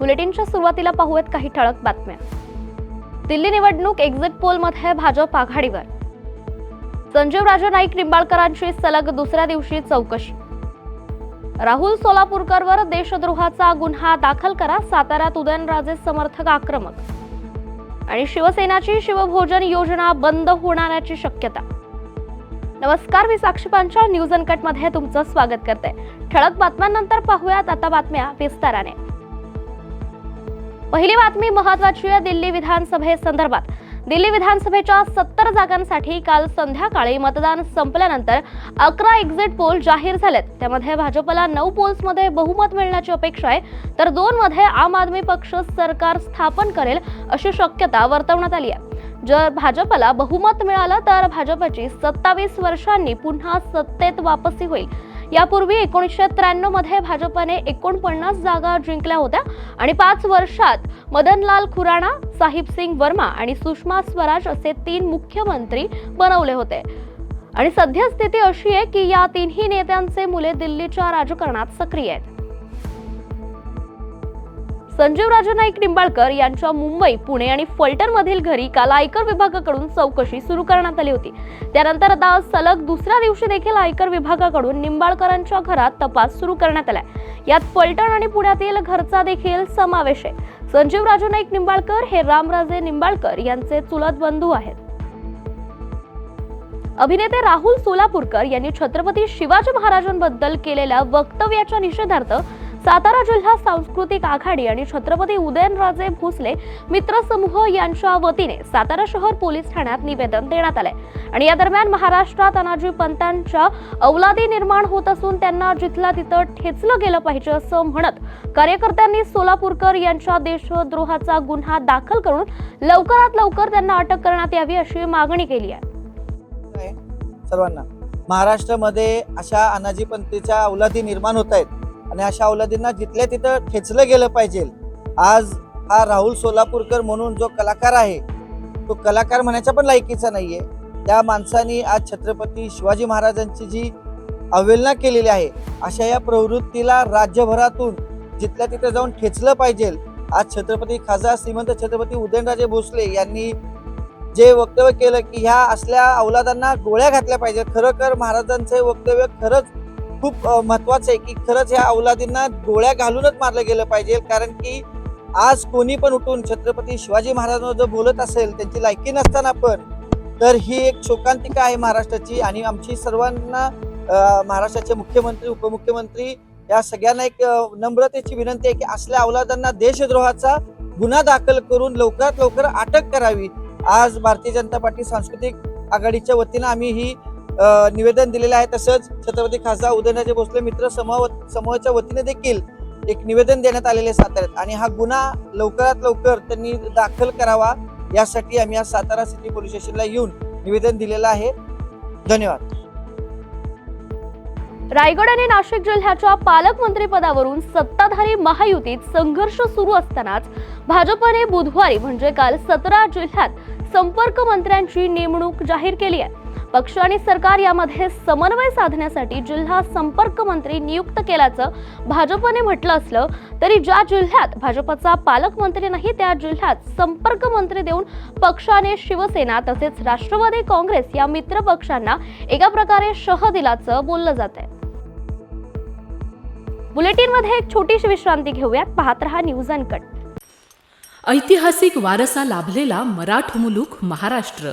बुलेटिनच्या सुरुवातीला पाहूयात काही ठळक बातम्या. दिल्ली निवडणूक एक्झिट पोलमध्ये भाजप आघाडीवर. संजीव राजे नाईक निंबाळकरांची सलग दुसऱ्या दिवशी चौकशी. राहुल सोलापूरकरवर देशद्रोहाचा गुन्हा दाखल करा साताऱ्यात उदयनराजे समर्थक आक्रमक. आणि शिवसेनाची शिवभोजन योजना बंद होणाऱ्याची शक्यता. नमस्कार मी साक्षी पांचाळ न्यूज अनकटमध्ये तुमचं स्वागत करते. ठळक बातम्यांनंतर पाहूयात आता बातम्या विस्ताराने. पहिली बातमी महत्वाची आहे दिल्ली विधानसभेसंदर्भात दिल्ली विधानसभेच्या सत्तर जागांसाठी काल संध्याकाळी मतदान संपल्यानंतर अकरा एक्झिट पोल जाहीर झालेत. त्यामध्ये भाजपला नऊ पोल्समध्ये बहुमत मिळण्याची अपेक्षा आहे. तर दोनमध्ये आम आदमी पक्ष सरकार स्थापन करेल अशी शक्यता वर्तवण्यात आली आहे. जर भाजपला बहुमत मिळालं तर भाजपची सत्तावीस वर्षांनी पुन्हा सत्तेत वापसी होईल. यापूर्वी एकोणीसशे त्र्याण्णवमध्ये भाजपने एकोणपन्नास जागा जिंकल्या होत्या आणि पाच वर्षात मदनलाल खुराणा साहिब सिंग वर्मा आणि सुषमा स्वराज असे तीन मुख्यमंत्री बनवले होते. आणि सध्या स्थिती अशी आहे की या तिन्ही नेत्यांचे मुले दिल्लीच्या राजकारणात सक्रिय आहेत. संजीवराजे नाईक निंबाळकर यांच्या मुंबई पुणे आणि फलटण मधील घरी काल आयकर विभागाकडून चौकशी सुरू करण्यात आली होती. त्यानंतर आता सलग दुसऱ्या दिवशी देखील आयकर विभागाकडून निंबाळकरांच्या घरात तपास सुरू करण्यात आलाय. यात फलटण आणि पुण्यातील घरचा देखील समावेश आहे. संजीवराजे नाईक निंबाळकर हे रामराजे निंबाळकर यांचे चुलत बंधू आहेत. अभिनेते राहुल सोलापूरकर यांनी छत्रपती शिवाजी महाराजांबद्दल केलेल्या वक्तव्याच्या निषेधार्थ सातारा जिल्हा सांस्कृतिक आघाडी आणि छत्रपती उदयनराजे भोसले मित्र समूह यांच्या वतीने सातारा शहर पोलीस ठाण्यात निवेदन देण्यात आलंय. आणि या दरम्यान महाराष्ट्रात अनाजी पंतांच्या अवलादी निर्माण होत असून त्यांना जिथला तिथं ठेचलं गेलं पाहिजे असं म्हणत कार्यकर्त्यांनी सोलापूरकर यांच्या देशद्रोहाचा गुन्हा दाखल करून लवकरात लवकर त्यांना अटक करण्यात यावी अशी मागणी केली आहे. आहे. सर्वांना. महाराष्ट्रामध्ये अशा अनाजीपंथीच्या अवलादी निर्माण होत आहेत. आणि अशा अवलादींना जिथल्या तिथं ठेचलं गेलं पाहिजे. आज हा राहुल सोलापूरकर म्हणून जो कलाकार आहे तो कलाकार म्हणायचा पण लायकीचा नाहीये. त्या माणसाने आज छत्रपती शिवाजी महाराजांची जी अवहेलना केलेली आहे अशा या प्रवृत्तीला राज्यभरातून जिथल्या तिथे जाऊन ठेचलं पाहिजे. आज छत्रपती खासदार श्रीमंत छत्रपती उदयनराजे भोसले यांनी जे वक्तव्य केलं की ह्या असल्या अवलादांना गोळ्या घातल्या पाहिजेत. खरोखर महाराजांचं वक्तव्य खरंच खूप महत्वाचं आहे की खरंच ह्या अवलादींना गोळ्या घालूनच मारलं गेलं पाहिजे. कारण की आज कोणी पण उठून छत्रपती शिवाजी महाराजांवर जर बोलत असेल त्यांची लायकी नसताना पण तर ही एक शोकांतिका आहे महाराष्ट्राची. आणि आमची सर्वांना महाराष्ट्राचे मुख्यमंत्री उपमुख्यमंत्री या सगळ्यांना एक नम्रतेची विनंती आहे की असल्या अवलादांना देशद्रोहाचा गुन्हा दाखल करून लवकरात लवकर अटक करावी. आज भारतीय जनता पार्टी सांस्कृतिक आघाडीच्या वतीनं आम्ही ही निवेदन दिलेलं आहे. तसंच छत्रपती खासदार उदयनराजे भोसले मित्र समूह समूहाच्या वतीने देखील एक निवेदन देण्यात आलेले साताऱ्यात. आणि हा गुन्हा लवकरात लवकर त्यांनी दाखल करावा. यासाठी आम्ही आज सातारा सिटी पोलीस स्टेशनला येऊन निवेदन दिलेलं आहे. धन्यवाद. रायगड आणि नाशिक जिल्ह्याच्या पालकमंत्रीपदावरून सत्ताधारी महायुतीत संघर्ष सुरू असतानाच भाजपने बुधवारी म्हणजे काल सतरा जिल्ह्यात संपर्क मंत्र्यांची नेमणूक जाहीर केली आहे. पक्ष आणि सरकार यामध्ये समन्वय साधण्यासाठी जिल्हा संपर्क मंत्री नियुक्त केल्याचं भाजपने म्हटलं असलं तरी ज्या जिल्ह्यात भाजपचा पालकमंत्री नाही त्या जिल्ह्यात संपर्क मंत्री देऊन पक्षाने शिवसेना तसेच राष्ट्रवादी काँग्रेस या मित्र पक्षांना एका प्रकारे शह दिल्याचं बोललं जात आहे. बुलेटिनमध्ये एक छोटीशी विश्रांती घेऊयात. पाहत रहा न्यूज अनकट. ऐतिहासिक वारसा लाभलेला मराठ मुलूक महाराष्ट्र.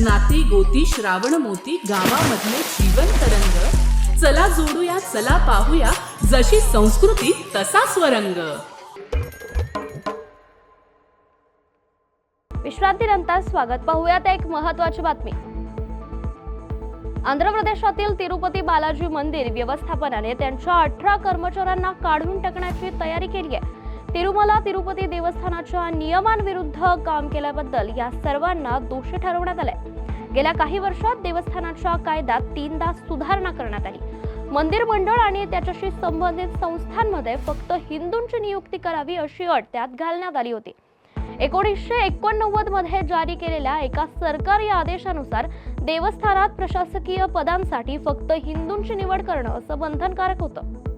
नाती गोती श्रावण मोती गावामधले जीवन तरंग. चला जोडूया चला पाहूया जशी संस्कृती तसा स्वरंग. विश्रांतीनंतर स्वागत. पाहूयात एक महत्वाची बातमी. आंध्र प्रदेशातील तिरुपती बालाजी मंदिर व्यवस्थापनाने त्यांच्या अठरा कर्मचाऱ्यांना काढून टाकण्याची तयारी केली आहे. तिरुमला तिरुपती देवस्थानाच्या नियमांविरुद्ध काम केल्याबद्दल या सर्वांना दोषी ठरवण्यात आले गेल्या काही वर्षात देवस्थानाच्या कायद्यात तीनदा सुधारणा करण्यात आली. मंदिर मंडळ आणि त्याच्याशी संबंधित संस्थांमध्ये फक्त हिंदूंची नियुक्ती करावी अशी अट त्यात घालण्यात आली होती. एकोणीसशे एकोणनव्वदमध्ये जारी केलेल्या एका सरकारी आदेशानुसार देवस्थानात प्रशासकीय पदांसाठी फक्त हिंदूंची निवड करणं असं बंधनकारक होतं.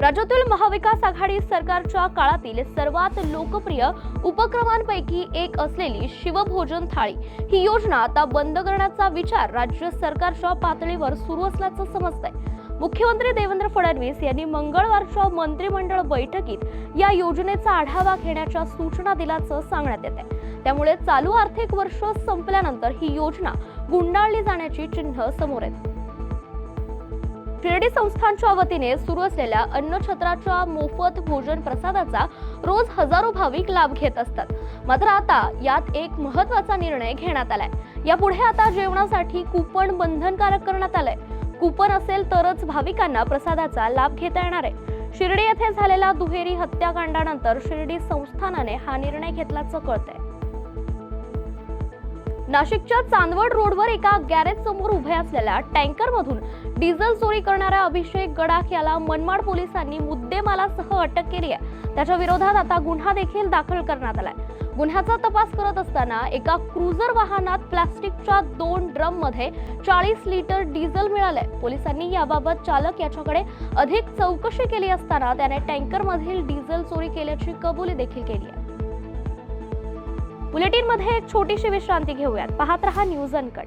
राज्यातील महाविकास आघाडी सरकारच्या काळातील सर्वात लोकप्रिय उपक्रमांपैकी एक असलेली शिवभोजन थाळी. ही योजना आता बंद करण्याचा विचार राज्य सरकारच्या पातळीवर सुरू असल्याचं समजतंय. मुख्यमंत्री देवेंद्र फडणवीस यांनी मंगळवारच्या मंत्रिमंडळ बैठकीत या योजनेचा आढावा घेण्याच्या सूचना दिल्याचं सांगण्यात येत आहे त्यामुळे चालू आर्थिक वर्ष संपल्यानंतर ही योजना गुंडाळली जाण्याची चिन्ह समोर आहेत शिर्डी संस्थानच्या वतीने सुरू असलेल्या अन्नछत्राच्या मोफत भोजन प्रसादाचा रोज हजारो भाविक लाभ घेत असतात. मात्र आता यात एक महत्त्वाचा निर्णय घेण्यात आलाय. यापुढे आता जेवणासाठी कुपन बंधनकारक करण्यात आलंय. कुपन असेल तरच भाविकांना प्रसादाचा लाभ घेता येणार आहे. शिर्डी येथे झालेल्या दुहेरी हत्याकांडानंतर शिर्डी संस्थानाने हा निर्णय घेतल्याचं कळतंय. नाशिकच्या चांदवड रोडवर एका गॅरेज समोर उभे असलेल्या टँकर मधून डिझेल चोरी करणाऱ्या अभिषेक गडाख याला मनमाड पोलिसांनी मुद्देमालासह अटक केली आहे. त्याच्या विरोधात आता गुन्हा देखील दाखल करण्यात आलाय. गुन्ह्याचा तपास करत असताना एका क्रुझर वाहनात प्लास्टिकच्या दोन ड्रममध्ये चाळीस लिटर डिझेल मिळालंय. पोलिसांनी याबाबत चालक याच्याकडे अधिक चौकशी केली असताना त्याने टँकर मधील डिझेल चोरी केल्याची कबुली देखील केली आहे. बुलेटिनमध्ये एक छोटीशी विश्रांती घेऊयात. पाहत रहा न्यूज अनकट.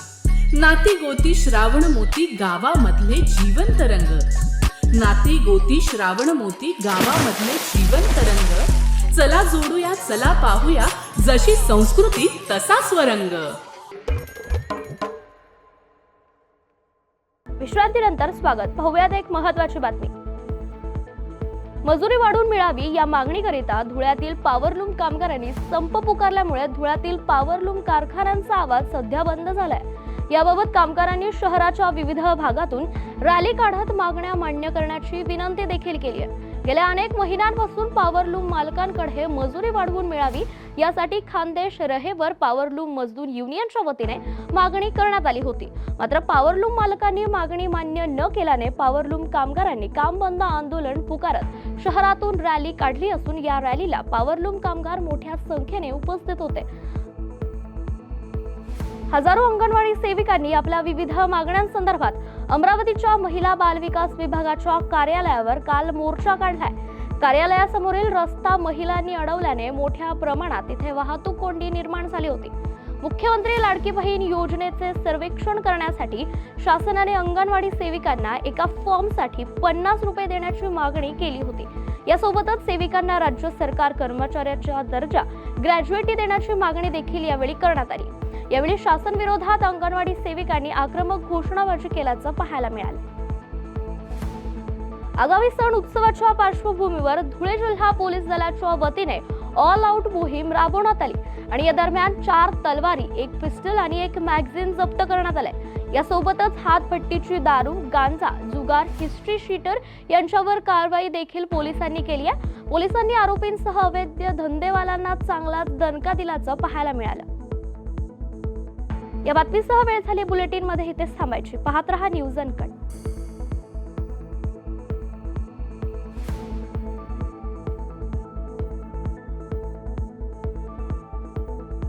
नाती गोती श्रावण मोती गावामधले जीवन तरंग. नाती गोती श्रावण मोती गावामधले जीवन तरंग. चला जोडूया चला पाहूया जशी संस्कृती तसा स्वरंग. विश्रांतीनंतर स्वागत. पाहूयात एक महत्वाची बातमी. मजुरी वाढून मिळावी या मागणीकरिता धुळ्यातील पॉवरलूम कामगारांनी संप पुकारल्यामुळे धुळ्यातील पॉवरलूम कारखान्यांचा आवाज सध्या बंद झालाय. याबाबत कामगारांनी शहराच्या विविध भागातून रॅली काढत मागण्या मान्य करण्याची विनंती देखील केली आहे. गेल्या अनेक महिन्यांपासून पॉवरलूम मालकांकडे मजुरी वाढवून मिळावी यासाठी खानदेश रहेवर पॉवरलूम मजदूर युनियनच्या वतीने मागणी करण्यात आली होती. मात्र पॉवरलूम मालकांनी मागणी मान्य न केल्याने पॉवरलूम कामगारांनी काम बंद आंदोलन पुकारत शहरातून रॅली काढली असून या रॅलीला पॉवरलूम कामगार मोठ्या संख्येने उपस्थित होते. हजारो अंगणवाडी सेविकांनी आपल्या विविध मागण्यांसंदर्भात अमरावतीच्या महिला बालविकास विभागाच्या कार्यालयावर काल मोर्चा काढलाय. कार्यालयासमोरील रस्ता महिलांनी अडवल्याने मोठ्या प्रमाणात तिथे वाहतूक कोंडी निर्माण झाली होती. मुख्यमंत्री लाडकी बहीण योजनेचे सर्वेक्षण करण्यासाठी शासनाने अंगणवाडी सेविकांना एका फॉर्मसाठी पन्नास रुपये देण्याची मागणी केली होती. यासोबतच सेविकांना राज्य सरकार कर्मचाऱ्याचा दर्जा ग्रॅज्युएटी देण्याची मागणी देखील यावेळी करण्यात आली. यावेळी शासन विरोधात अंगणवाडी सेविकांनी आक्रमक घोषणाबाजी केल्याचं पाहायला मिळालं. आगामी सण उत्सवाच्या पार्श्वभूमीवर धुळे जिल्हा पोलीस दलाच्या वतीने ऑल आउट मोहीम राबवण्यात आली आणि या दरम्यान चार तलवारी एक पिस्टल आणि एक मॅगझिन जप्त करण्यात आले यासोबतच हातभट्टीची दारू गांजा जुगार हिस्ट्री शीटर यांच्यावर कारवाई देखील पोलिसांनी केली आहे. पोलिसांनी आरोपींसह अवैध धंदेवालांना चांगला दणका दिल्याचं पाहायला मिळालं. या बातमीसह वेळ झाली बुलेटिनमध्ये इथेच थांबायची. पाहत रहा न्यूज अनकट.